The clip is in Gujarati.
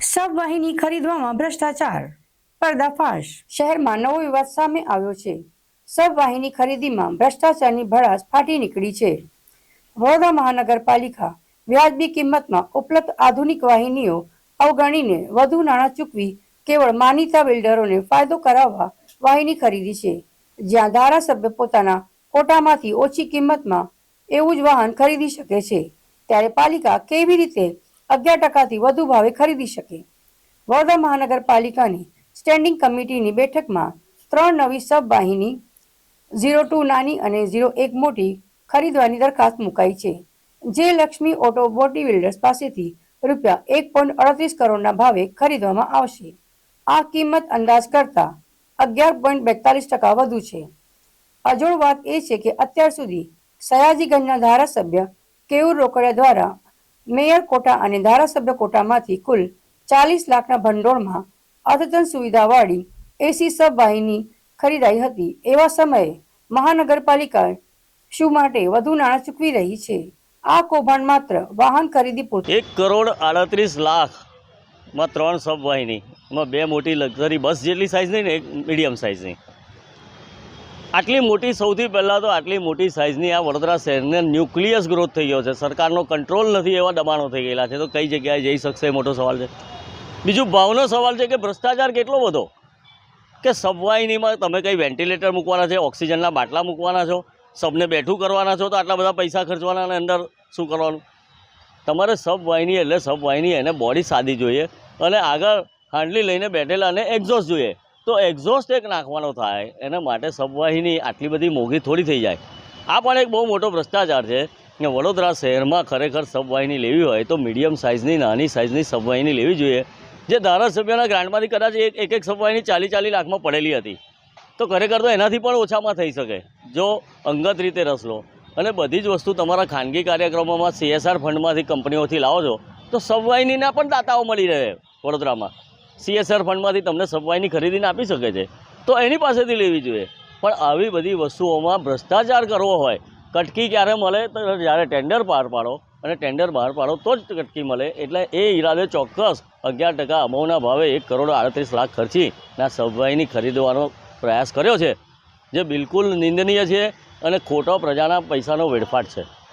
સબવાહિની ખરીદવામાં ભ્રષ્ટાચાર, પર્દાફાશ. શહેરમાં નવો વિવાદ સામે આવ્યો છે. સબવાહિની ખરીદીમાં ભ્રષ્ટાચારની ભડાસ ફાટી નીકળી છે. વડોદરા મહાનગરપાલિકા વ્યાજબી કિંમતમાં ઉપલબ્ધ આધુનિક વાહિનીઓ અવગણીને વધુ નાણાં ચૂકવી કેવળ માનીતા બિલ્ડરોને ફાયદો કરાવવા વાહિની ખરીદી છે. જ્યાં ધારાસભ્ય પોતાના કોટામાંથી ઓછી કિંમતમાં એવું જ વાહન ખરીદી શકે છે. ત્યારે પાલિકા કેવી રીતે અગિયાર ટકાથી વધુ ભાવે ખરીદી શકે. વડોદરા મહાનગરપાલિકાની સ્ટેન્ડિંગ કમિટીની બેઠકમાં ત્રણ નવી સબ વાહિની ઝીરો ટુ નાની અને ઝીરો એક મોટી ખરીદવાની દરખાસ્ત મુકાઈ છે, જે લક્ષ્મી ઓટો બોટી બિલ્ડર્સ પાસેથી રૂપિયા એક પોઈન્ટ અડત્રીસ કરોડના ભાવે ખરીદવામાં આવશે. આ કિંમત અંદાજ કરતા અગિયાર પોઈન્ટ બેતાલીસ ટકા વધુ છે. અજોડ વાત એ છે કે અત્યાર સુધી સયાજીગંજના ધારાસભ્ય કેયુર રોકડિયા દ્વારા મેયર કોટા અને ધારાસભ્ય કોટામાંથી કુલ ચાલીસ લાખના ભંડોળમાં અદ્યતન સુવિધાવાળી એસી સબવાહિની ખરીદાઈ હતી. એવા સમયે મહાનગરપાલિકા શું માટે વધુ નાણાં ચૂકવી રહી છે? આ કૌભાંડ માત્ર વાહન ખરીદી પૂરતું એક કરોડ આડત્રીસ લાખમાં ત્રણ સબવાહિની બે મોટી લક્ઝરી બસ જેટલી સાઇઝની ને, એક મીડિયમ સાઇઝની આટલી મોટી, સૌથી પહેલાં તો આટલી મોટી સાઇઝની આ વડોદરા શહેરને ન્યુક્લિયસ ગ્રોથ થઈ ગયો છે. સરકારનો કંટ્રોલ નથી એવા દબાણો થઈ ગયેલા છે. તો કઈ જગ્યાએ જઈ શકશે મોટો સવાલ છે. બીજું ભાવનો સવાલ છે કે ભ્રષ્ટાચાર કેટલો બધો? કે સબવાહિનીમાં તમે કંઈ વેન્ટિલેટર મૂકવાના છે, ઓક્સિજનના બાટલા મૂકવાના છો, સબને બેઠું કરવાના છો, તો આટલા બધા પૈસા ખર્ચવાના અને અંદર શું કરવાનું? તમારે સબવાહિની એટલે સબવાહિની એને બોડી સાદી જોઈએ અને આગળ હાંડલી લઈને બેઠેલા અને એક્ઝોસ્ટ જોઈએ. તો એક્ઝોસ્ટ એક નાખવાનો થાય, એના માટે સબવાહિની આટલી બધી મોંઘી થોડી થઈ જાય. આ પણ એક બહુ મોટો ભ્રષ્ટાચાર છે કે વડોદરા શહેરમાં ખરેખર સબવાહિની લેવી હોય તો મીડિયમ સાઇઝની નાની સાઇઝની સબવાહિની લેવી જોઈએ. જે ધારાસભ્યના ગ્રાન્ટમાંથી કદાચ એક એક એક સબવાહિની ચાલી ચાલી લાખમાં પડેલી હતી. તો ખરેખર તો એનાથી પણ ઓછામાં થઈ શકે. જો અંગત રીતે રસ લો અને બધી જ વસ્તુ તમારા ખાનગી કાર્યક્રમોમાં સીએસઆર ફંડમાંથી કંપનીઓથી લાવો છો, તો સબવાહિનીના પણ દાતાઓ મળી રહે વડોદરામાં. સીએસઆર ફંડમાંથી તમને સફાઈની ખરીદીને આપી શકે છે. તો એની પાસેથી લેવી જોઈએ. પણ આવી બધી વસ્તુઓમાં ભ્રષ્ટાચાર કરવો હોય, કટકી ક્યારે મળે તો જ્યારે ટેન્ડર બહાર પાડો, અને ટેન્ડર બહાર પાડો તો જ કટકી મળે. એટલે એ ઈરાદે ચોક્કસ અગિયાર ટકા અમાઉના ભાવે એક કરોડ આડત્રીસ લાખ ખર્ચી ના સબવાહિની ખરીદવાનો પ્રયાસ કર્યો છે, જે બિલકુલ નિંદનીય છે અને ખોટો પ્રજાના પૈસાનો વેડફાટ છે.